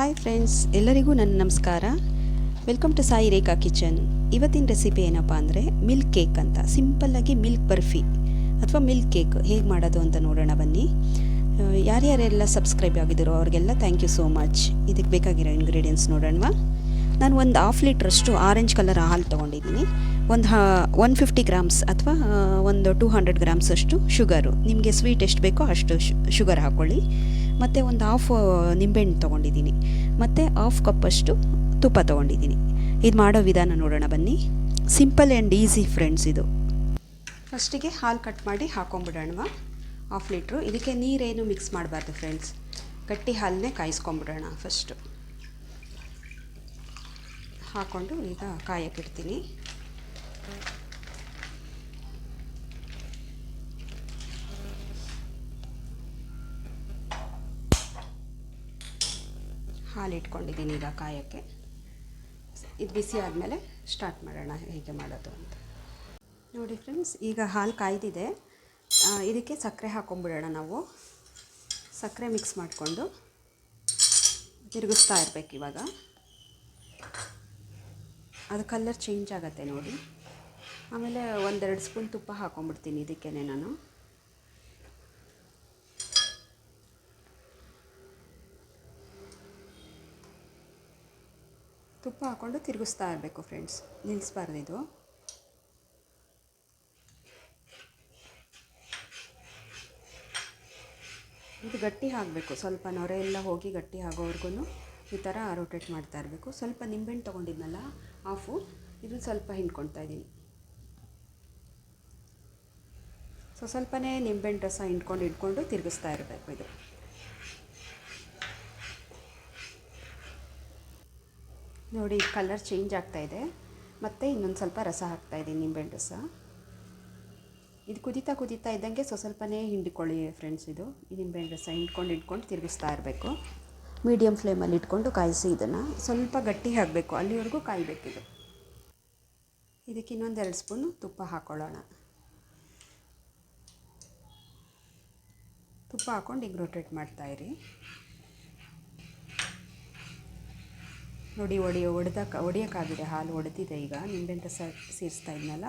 Hi friends ಎಲ್ಲರಿಗೂ ನನ್ನ ನಮಸ್ಕಾರ. Welcome to Sai Rekha kitchen ಇವತ್ತಿನ ರೆಸಿಪಿ ಏನಪ್ಪ ಅಂದರೆ ಮಿಲ್ಕ್ ಕೇಕ್ ಅಂತ. ಸಿಂಪಲ್ಲಾಗಿ ಮಿಲ್ಕ್ ಬರ್ಫಿ ಅಥವಾ ಮಿಲ್ಕ್ ಕೇಕ್ ಹೇಗೆ ಮಾಡೋದು ಅಂತ ನೋಡೋಣ ಬನ್ನಿ. ಯಾರ್ಯಾರೆಲ್ಲ ಸಬ್ಸ್ಕ್ರೈಬ್ ಆಗಿದ್ದೀರೋ ಅವ್ರಿಗೆಲ್ಲ ಥ್ಯಾಂಕ್ ಯು ಸೋ ಮಚ್ ಇದಕ್ಕೆ ಬೇಕಾಗಿರೋ ಇಂಗ್ರೀಡಿಯೆಂಟ್ಸ್ ನೋಡೋಣವಾ. ನಾನು ಒಂದು ಹಾಫ್ ಲೀಟ್ರಷ್ಟು ಆರೆಂಜ್ ಕಲರ್ ಹಾಲು ತೊಗೊಂಡಿದ್ದೀನಿ. ಒಂದು ಒನ್ ಫಿಫ್ಟಿ ಗ್ರಾಮ್ಸ್ ಅಥವಾ ಒಂದು ಟೂ ಹಂಡ್ರೆಡ್ ಗ್ರಾಮ್ಸ್ ಅಷ್ಟು ಶುಗರು ನಿಮಗೆ ಸ್ವೀಟ್ ಎಷ್ಟು ಬೇಕೋ ಅಷ್ಟು ಶುಗರ್ ಹಾಕ್ಕೊಳ್ಳಿ ಮತ್ತು ಒಂದು ಹಾಫ್ ನಿಂಬೆಹಣ್ಣು ತೊಗೊಂಡಿದ್ದೀನಿ. ಮತ್ತು ಹಾಫ್ ಕಪ್ಪಷ್ಟು ತುಪ್ಪ ತೊಗೊಂಡಿದ್ದೀನಿ. ಇದು ಮಾಡೋ ವಿಧಾನ ನೋಡೋಣ ಬನ್ನಿ. ಸಿಂಪಲ್ ಆ್ಯಂಡ್ ಈಸಿ ಫ್ರೆಂಡ್ಸ್ ಇದು. ಫಸ್ಟಿಗೆ ಹಾಲು ಕಟ್ ಮಾಡಿ ಹಾಕೊಂಬಿಡೋಣ ಹಾಫ್ ಲೀಟ್ರು ಇದಕ್ಕೆ ನೀರೇನು ಮಿಕ್ಸ್ ಮಾಡಬಾರ್ದು ಫ್ರೆಂಡ್ಸ್ ಗಟ್ಟಿ ಹಾಲನ್ನೇ ಕಾಯಿಸ್ಕೊಂಬಿಡೋಣ ಫಸ್ಟು ಹಾಕ್ಕೊಂಡು ಈಗ ಕಾಯಕ್ಕಿಡ್ತೀನಿ ಹಾಲು ಇಟ್ಕೊಂಡಿದ್ದೀನಿ ಈಗ ಕಾಯೋಕ್ಕೆ. ಇದು ಬಿಸಿ ಆದಮೇಲೆ ಸ್ಟಾರ್ಟ್ ಮಾಡೋಣ, ಹೇಗೆ ಮಾಡೋದು ಅಂತ. ನೋಡಿ ಫ್ರೆಂಡ್ಸ್ ಈಗ ಹಾಲು ಕಾಯ್ದಿದೆ. ಇದಕ್ಕೆ ಸಕ್ಕರೆ ಹಾಕೊಂಡ್ಬಿಡೋಣ ನಾವು. ಸಕ್ಕರೆ ಮಿಕ್ಸ್ ಮಾಡಿಕೊಂಡು ತಿರುಗಿಸ್ತಾ ಇರಬೇಕು ಇವಾಗ. ಅದು ಕಲರ್ ಚೇಂಜ್ ಆಗುತ್ತೆ ನೋಡಿ. ಆಮೇಲೆ ಒಂದೆರಡು ಸ್ಪೂನ್ ತುಪ್ಪ ಹಾಕೊಂಡ್ಬಿಡ್ತೀನಿ ಇದಕ್ಕೇ ನಾನು. ತುಪ್ಪ ಹಾಕ್ಕೊಂಡು ತಿರುಗಿಸ್ತಾ ಇರಬೇಕು ಫ್ರೆಂಡ್ಸ್ ನಿಲ್ಲಿಸ್ಬಾರ್ದು ಇದು. ಇದು ಗಟ್ಟಿ ಆಗಬೇಕು ಸ್ವಲ್ಪ ನೊರೆ ಎಲ್ಲ ಹೋಗಿ ಗಟ್ಟಿ ಆಗೋವರೆಗೂ ಈ ಥರ ರೊಟೇಟ್ ಮಾಡ್ತಾ ಇರಬೇಕು. ಸ್ವಲ್ಪ ನಿಂಬೆಹಣ್ಣು ತೊಗೊಂಡಿದ್ನಲ್ಲ ಹಾಫು ಇದನ್ನು ಸ್ವಲ್ಪ ಹಿಂಡ್ಕೊಳ್ತಾ ಇದ್ದೀನಿ. ಸೊ ಸ್ವಲ್ಪನೇ ನಿಂಬೆಹಣ್ಣು ರಸ ಹಿಂಡ್ಕೊಂಡು ಇಟ್ಕೊಂಡು ತಿರುಗಿಸ್ತಾ ಇರಬೇಕು ಇದು. ನೋಡಿ ಕಲರ್ ಚೇಂಜ್ ಆಗ್ತಾ ಇದೆ. ಮತ್ತು ಇನ್ನೊಂದು ಸ್ವಲ್ಪ ರಸ ಹಾಕ್ತಾ ಇದ್ದೀನಿ ನಿಂಬೆಹಣ್ಣು ರಸ. ಇದು ಕುದೀತಾ ಕುದೀತಾ ಇದ್ದಂಗೆ ಸ್ವಸ್ವಲ್ಪನೇ ಹಿಂಡ್ಕೊಳ್ಳಿ ಫ್ರೆಂಡ್ಸ್ ಇದು. ಈ ನಿಂಬೆಹಣ್ಣು ರಸ ಹಿಂಡ್ಕೊಂಡು ಇಟ್ಕೊಂಡು ತಿರುಗಿಸ್ತಾ ಇರಬೇಕು. ಮೀಡಿಯಮ್ ಫ್ಲೇಮಲ್ಲಿ ಇಟ್ಕೊಂಡು ಕಾಯಿಸಿ ಇದನ್ನು. ಸ್ವಲ್ಪ ಗಟ್ಟಿ ಹಾಕಬೇಕು ಅಲ್ಲಿವರೆಗೂ ಕಾಯಬೇಕಿದು ಇದಕ್ಕೆ ಇನ್ನೊಂದೆರಡು ಸ್ಪೂನು ತುಪ್ಪ ಹಾಕ್ಕೊಳ್ಳೋಣ ತುಪ್ಪ ಹಾಕ್ಕೊಂಡು ಈಗ ರೊಟೇಟ್ ಮಾಡ್ತಾಯಿರಿ ನೋಡಿ ಒಡಿ ಒಡೆದಕ್ಕೆ ಒಡೆಯೋಕ್ಕಾಗಿದೆ ಹಾಲು ಒಡೆದಿದೆ ಈಗ. ನಿಂಬೆಹಣ್ಣು ರಸ ಸೇರಿಸ್ತಾ ಇದ್ನಲ್ಲ?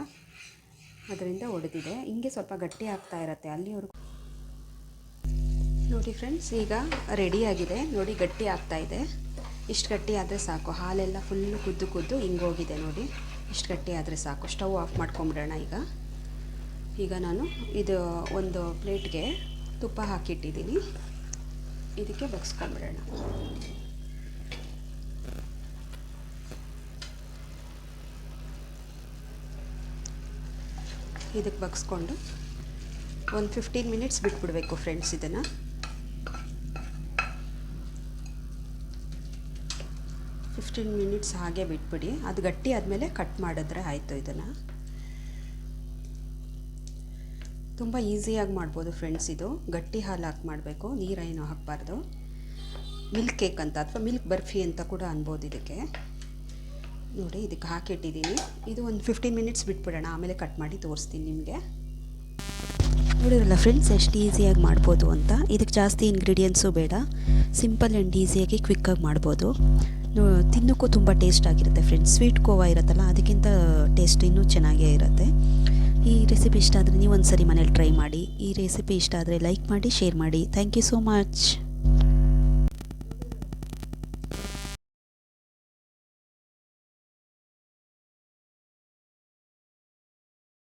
ಅದರಿಂದ ಒಡೆದಿದೆ. ಹಿಂಗೆ ಸ್ವಲ್ಪ ಗಟ್ಟಿ ಆಗ್ತಾ ಇರತ್ತೆ. ಅಲ್ಲಿವರೆಗೂ ನೋಡಿ ಫ್ರೆಂಡ್ಸ್ ಈಗ ರೆಡಿಯಾಗಿದೆ ನೋಡಿ, ಗಟ್ಟಿ ಆಗ್ತಾ ಇದೆ. ಇಷ್ಟು ಗಟ್ಟಿ ಆದರೆ ಸಾಕು. ಹಾಲೆಲ್ಲ ಫುಲ್ಲು ಕುದ್ದು ಕುದ್ದು ಹಿಂಗೋಗಿದೆ ನೋಡಿ. ಇಷ್ಟು ಗಟ್ಟಿ ಆದರೆ ಸಾಕು. ಸ್ಟವ್ ಆಫ್ ಮಾಡ್ಕೊಂಬಿಡೋಣ ಈಗ. ಈಗ ನಾನು ಇದು ಒಂದು ಪ್ಲೇಟ್ಗೆ ತುಪ್ಪ ಹಾಕಿಟ್ಟಿದ್ದೀನಿ. ಇದಕ್ಕೆ ಬಗ್ಸ್ಕೊಂಬಿಡೋಣ. ಇದಕ್ಕೆ ಬಗ್ಸ್ಕೊಂಡು ಒಂದು ಫಿಫ್ಟೀನ್ ಮಿನಿಟ್ಸ್ ಬಿಟ್ಬಿಡಬೇಕು ಫ್ರೆಂಡ್ಸ್ ಇದನ್ನು. ಫಿಫ್ಟೀನ್ ಮಿನಿಟ್ಸ್ ಹಾಗೆ ಬಿಟ್ಬಿಡಿ. ಅದು ಗಟ್ಟಿ ಆದಮೇಲೆ ಕಟ್ ಮಾಡಿದ್ರೆ ಆಯಿತು ಇದನ್ನು. ತುಂಬ ಈಸಿಯಾಗಿ ಮಾಡ್ಬೋದು ಫ್ರೆಂಡ್ಸ್ ಇದು. ಗಟ್ಟಿ ಹಾಲು ಹಾಕಿ ಮಾಡಬೇಕು. ನೀರೇನು ಹಾಕಬಾರ್ದು. ಮಿಲ್ಕ್ ಕೇಕ್ ಅಂತ, ಅಥವಾ ಮಿಲ್ಕ್ ಬರ್ಫಿ ಅಂತ ಕೂಡ ಅನ್ಬೋದು ಇದಕ್ಕೆ. ನೋಡಿ, ಇದಕ್ಕೆ ಹಾಕಿಟ್ಟಿದ್ದೀನಿ. ಇದು ಒಂದು ಫಿಫ್ಟೀನ್ ಮಿನಿಟ್ಸ್ ಬಿಟ್ಬಿಡೋಣ, ಆಮೇಲೆ ಕಟ್ ಮಾಡಿ ತೋರಿಸ್ತೀನಿ ನಿಮಗೆ. ನೋಡಿರಲ್ಲ ಫ್ರೆಂಡ್ಸ್ ಎಷ್ಟು ಈಸಿಯಾಗಿ ಮಾಡ್ಬೋದು ಅಂತ. ಇದಕ್ಕೆ ಜಾಸ್ತಿ ಇಂಗ್ರೀಡಿಯೆಂಟ್ಸು ಬೇಡ. ಸಿಂಪಲ್ ಆ್ಯಂಡ್ ಈಸಿಯಾಗಿ ಕ್ವಿಕ್ಕಾಗಿ ಮಾಡ್ಬೋದು. ತಿನ್ನೋಕ್ಕೂ ತುಂಬ ಟೇಸ್ಟ್ ಆಗಿರುತ್ತೆ ಫ್ರೆಂಡ್ಸ್ ಸ್ವೀಟ್ ಕೋವಾ ಇರುತ್ತಲ್ಲ, ಅದಕ್ಕಿಂತ ಟೇಸ್ಟ್ ಇನ್ನೂ ಚೆನ್ನಾಗೇ ಇರುತ್ತೆ. ಈ ರೆಸಿಪಿ ಇಷ್ಟ ಆದರೆ ನೀವು ಒಂದು ಸರಿ ಮನೇಲಿ ಟ್ರೈ ಮಾಡಿ. ಈ ರೆಸಿಪಿ ಇಷ್ಟ ಆದರೆ ಲೈಕ್ ಮಾಡಿ ಶೇರ್ ಮಾಡಿ. Thank you so much